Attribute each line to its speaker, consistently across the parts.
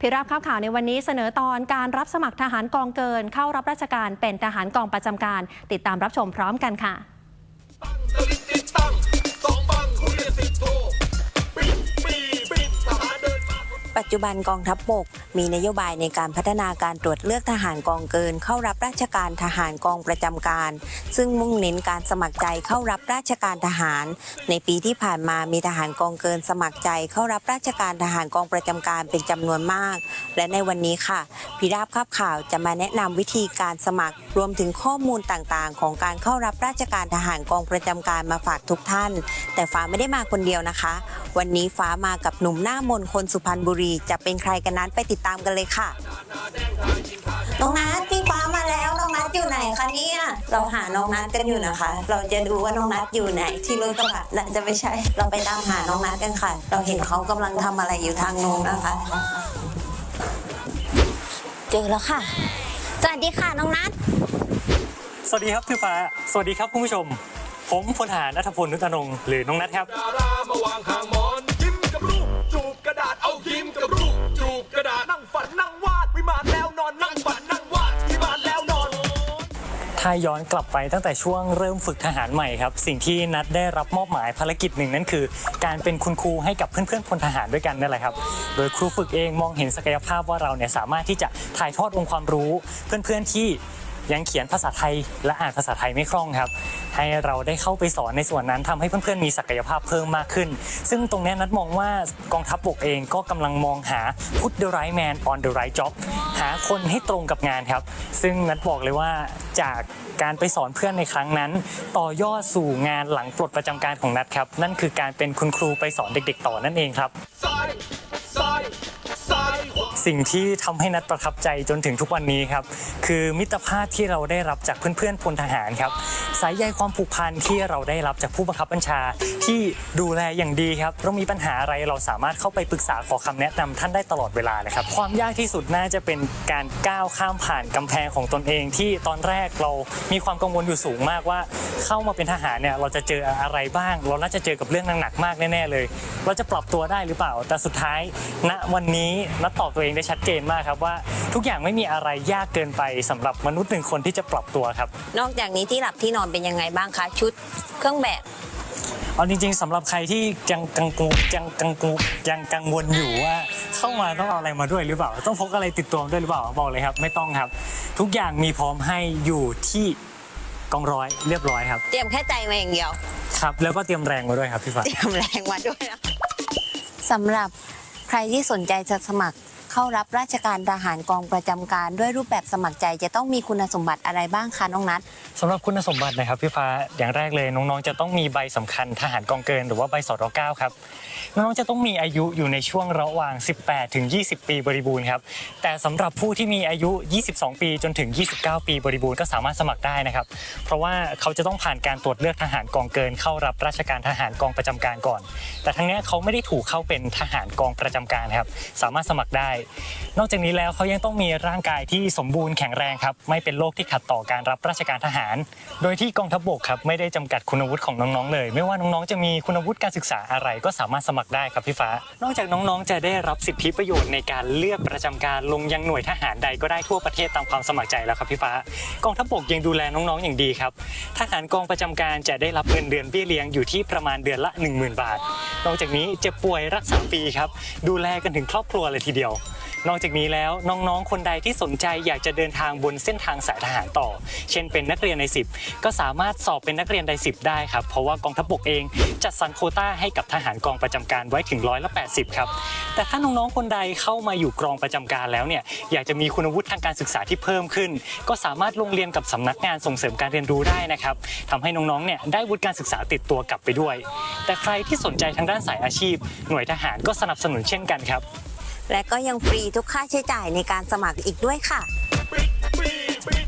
Speaker 1: พิราบข่าวข่าวในวันนี้เสนอตอนการรับสมัครทหารกองเกิน เข้ารับราชการเป็นทหารกองประจำการ ติดตามรับชมพร้อมกันค่ะ
Speaker 2: ปั
Speaker 3: จจุบันกองทัพบบก มีนโยบายในการพัฒนาการตรวจเลือกทหารกองเกิน เข้ารับราชการทหารกองประจำการ ซึ่งมุ่งเน้นการสมัครใจเข้ารับราชการทหาร ในปีที่ผ่านมามีทหารกองเกิน สมัครใจเข้ารับราชการทหารกองประจำการเป็นจำนวนมาก และในวันนี้ค่ะพิราบคับข่าวจะมาแนะนำวิธีการสมัครรวมถึงข้อมูลต่างๆ ของการเข้ารับราชการทหารกองประจำการมาฝากทุกท่าน แต่ฟ้าไม่ได้มาคนเดียวนะคะ วันนี้ฟ้ามากับหนุ่มหน้ามนคนสุพรรณบุรี จะเป็นใครกันนั้นไปติดตามกันเลยค่ะ น้องนัทพี่ฟ้ามาแล้ว น้องนัทอยู่ไหนคะเนี่ย เราหาน้องนัทกันอยู่นะคะ เราจะดูว่าน้องนัทอยู่ไหน ที่รถกระบะน่าจะไม่ใช่ เราไปตามหาน้องนัทกันค่ะ เราเห็นเขากำลังทำอะไรอยู่ทางนู้นนะคะ เจอแล้วค่ะ สวัสดีค่ะน้องนัท
Speaker 4: สวัสดีครับพี่ฟ้า สวัสดีครับคุณผู้ชม ผมพลทหารนัทพลนุตนงค์หรือน้องนัทครับ
Speaker 2: ดารามาวางห่างหมอ
Speaker 4: ถ้าย้อนกลับไปตั้งแต่ช่วงเริ่มฝึกทหารใหม่ครับ สิ่งที่นัดได้รับมอบหมายภารกิจหนึ่งนั่นคือ การเป็นคุณครูให้กับเพื่อนๆพลทหารด้วยกันนั่นแหละครับ โดยครูฝึกเองมองเห็นศักยภาพว่าเราเนี่ยสามารถที่จะถ่ายทอดองค์ความรู้ เพื่อนๆที่ ยังเขียนภาษาไทยและอ่านภาษาไทยไม่คล่องครับ ให้เราได้เข้าไปสอนในส่วนนั้นทำให้เพื่อนๆมีศักยภาพเพิ่มมากขึ้น ซึ่งตรงนี้นัดมองว่ากองทัพบกเองก็กำลังมองหา put the right man on the right job หาคนให้ตรงกับงานครับ ซึ่งนัดบอกเลยว่าจากการไปสอนเพื่อนในครั้งนั้น ต่อยอดสู่งานหลังปลดประจำการของนัดครับ นั่นคือการเป็นคุณครูไปสอนเด็กๆต่อนั่นเองครับ สิ่งที่ทำให้นัดประทับใจจนถึงทุกวันนี้ครับ คือมิตรภาพที่เราได้รับจากเพื่อนๆพลทหารครับสายใยความผูกพันที่เราได้รับจากผู้บังคับบัญชา ที่ดูแลอย่างดีครับเรามีปัญหาอะไรเราสามารถเข้าไปปรึกษาขอคำแนะนำท่านได้ตลอดเวลาเลยครับความยากที่สุดน่าจะเป็นการก้าวข้ามผ่านกำแพงของตนเองที่ตอนแรกเรามีความกังวลอยู่สูงมากว่า เข้ามาเป็นทหารเนี่ยเราจะเจออะไรบ้าง เราน่าจะเจอกับเรื่องหนักๆมากแน่ๆเลย เราจะปรับตัวได้หรือเปล่า แต่สุดท้าย ณวันนี้นัดตอบตัวเองได้ชัดเจนมากครับว่า ทุกอย่างไม่มีอะไรยากเกินไปสำหรับมนุษย์หนึ่งคนที่จะปรับตัวครับ
Speaker 3: นอกจากนี้ที่หลับที่นอนเป็นยังไงบ้างคะ ชุดเครื่องแบบ
Speaker 4: เอาจริงๆสำหรับใครที่ยังกังวลยังกังวลยังกังวลอยู่ว่าเข้ามาต้องเอาอะไรมาด้วยหรือเปล่า ต้องพกอะไรติดตัวมาด้วยหรือเปล่าบอกเลยครับ ไม่ต้องครับ ทุกอย่างมีพร้อมให้อยู่ที่กองร้อยเรียบร้อยครับ
Speaker 3: เตรียมแค่ใจมาอย่างเดียว
Speaker 4: ครับ แล้วก็เตรียมแรงมาด้วยครับพี่ฟ้า
Speaker 3: เตรียมแรงมาด้วยนะ สำหรับ รที่สนใจจะสมัครเข้ารับราชการทหารกองประจำการด้วยรูปแบบสมัครใจจะต้องมีคุณสมบัติอะไรบ้างคะน้องนัท
Speaker 4: สำหรับคุณสมบัตินะครับพี่ฟ้าอย่างแรกเลยน้องๆ จะต้องมีใบสำคัญทหารกองเกิน หรือว่าใบสอดเก้าครับ น้องๆจะต้องมีอายุอยู่ในช่วงระหว่าง 18 ถึง 20 ปีบริบูรณ์ครับ แต่สำหรับผู้ที่มีอายุ 22 ปีจนถึง 29 ปีบริบูรณ์ก็สามารถสมัครได้นะครับ เพราะว่าเขาจะต้องผ่านการตรวจเลือกทหารกองเกิน เข้ารับราชการทหารกองประจำการก่อน แต่ทั้งนี้เขาไม่ได้ถูกเข้าเป็นทหารกองประจำการครับ สามารถสมัครได้ นอกจากนี้แล้วเขายังต้องมีร่างกายที่สมบูรณ์แข็งแรงครับ ไม่เป็นโรคที่ขัดต่อการรับราชการทหาร โดยที่กองทัพบกครับไม่ได้จำกัดคุณวุฒิของน้องๆเลย ไม่ว่าน้องๆจะมีคุณวุฒิการศึกษาอะไรก็สามารถสมัมัครได้ครับพี่ฟ้า นอกจากน้องๆ จะได้รับสิทธิประโยชน์ในการเลือกประจำการลงยังหน่วยทหารใดก็ได้ทั่วประเทศตามความสมัครใจแล้วครับพี่ฟ้ากองทัพบกยังดูแลน้องๆอย่างดีครับทหารกองประจำการจะได้รับเงินเดือนเบี้ยเลี้ยงอยู่ที่ประมาณเดือนละ 10,000 บาท นอกจากนี้เจ็บป่วยรักษาฟรีครับดูแลกันถึงครอบครัวเลยทีเดียว นอกจากนี้แล้วน้องๆ คนใดที่สนใจอยากจะเดินทางบนเส้นทางสายทหารต่อ เช่นเป็นนักเรียนใน 10 ก็สามารถสอบเป็นนักเรียนใน10 ได้ครับ เพราะว่ากองทัพบกเองจัดสรรโคต้าให้กับทหารกองประจำการไว้ถึงร้อยละ80 ครับ แต่ถ้าน้องๆ คนใดเข้ามาอยู่กองประจำการแล้วเนี่ยอยากจะมีคุณวุฒิทางการศึกษาที่เพิ่มขึ้น ก็สามารถลงเรียนกับสำนักงานส่งเสริมการเรียนรู้ได้นะครับทำให้น้องๆ เนี่ยได้วุฒิการศึกษาติดตัวกลับไปด้วย แต่ใครที่สนใจทางด้านสายอาชีพ หน่วยทหารก็สนับสนุนเช่นกันครับ
Speaker 3: และก็ยังฟรีทุกค่าใช้จ่ายในการสมัครอีกด้วยค่ะ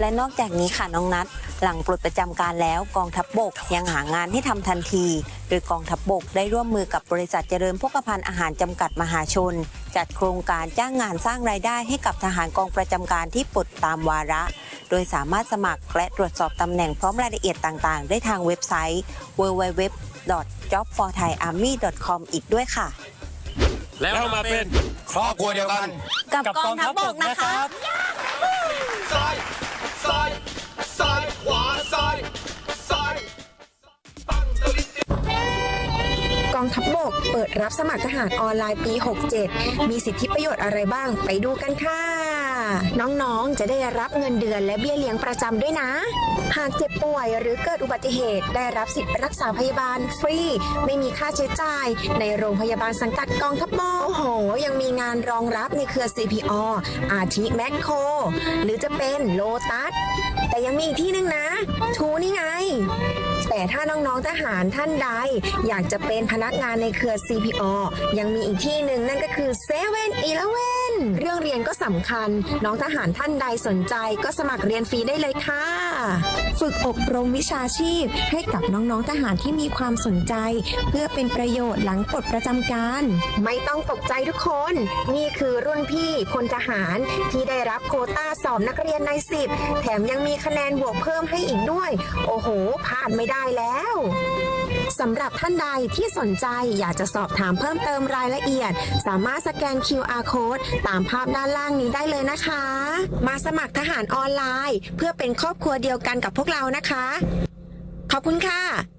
Speaker 3: และนอกจากนี้ค่ะน้องนัทหลังปลดประจำการแล้วกองทัพบบกยังหางานให้ทำทันที โดยกองทัพบบกได้ร่วมมือกับบริษัทเจริญพกพันธ์อาหารจำกัดมหาชน จัดโครงการจ้างงานสร้างรายได้ให้กับทหารกองประจำการที่ปลดตามวาระ โดยสามารถสมัครและตรวจสอบตำแหน่งพร้อมรายละเอียดต่างๆ ได้ทางเว็บไซต์ www.jobforthaiarmy.com อีกด้วยค่ะ
Speaker 5: แล้วมาเป็น ครอบครัวเดียวกัน
Speaker 3: กับกองทัพบกนะคะ
Speaker 2: ซ้าย ซ้าย ซ้าย ขวา ซ้าย ซ้าย ตั้งตะลิด
Speaker 6: กองทัพบกเปิดรับสมัครทหารออนไลน์ปี 67 มีสิทธิประโยชน์อะไรบ้างไปดูกันค่ะ น้องๆ จะได้รับเงินเดือนและเบี้ยเลี้ยงประจำด้วยนะ หากเจ็บป่วยหรือเกิดอุบัติเหตุได้รับสิทธิ์รักษาพยาบาลฟรี ไม่มีค่าใช้จ่าย ในโรงพยาบาลสังกัดกองทัพบกโอ้โห ยังมีงานรองรับในเครือ CPO อาทิแมคโครหรือจะเป็นโลตัส แต่ยังมีอีกที่หนึงนะ ทูนี่ไง แต่ถ้าน้องๆทหารท่านใด อยากจะเป็นพนักงานในเครือ CPO ยังมีอีกที่หนึ่งนั่นก็คือ7 e เ e ่ e อีเลเว่ เรื่องเรียนก็สำคัญ น้องทหารท่านใดสนใจก็สมัครเรียนฟรีได้เลยค่ะ ฝึกอบรมวิชาชีพ ให้กับน้องๆทหารที่มีความสนใจ เพื่อเป็นประโยชน์หลังปลดประจำการ ไม่ต้องตกใจทุกคน นี่คือรุ่นพี่พลทหารที่ได้รับโควต้าสอบนักเรียนในสิบแถมยังมีคะแนนบวกเพิ่มให้อีกด้วย โอ้โหพลาดไม่ได้แล้ว สำหรับท่านใดที่สนใจอยากจะสอบถามเพิ่มเติมรายละเอียด สามารถสแกน QR code ตามภาพด้านล่างนี้ได้เลยนะคะ มาสมัครทหารออนไลน์ เพื่อเป็นครอบครัวเดียวกันกับพวกเรานะคะ ขอบคุณค่ะ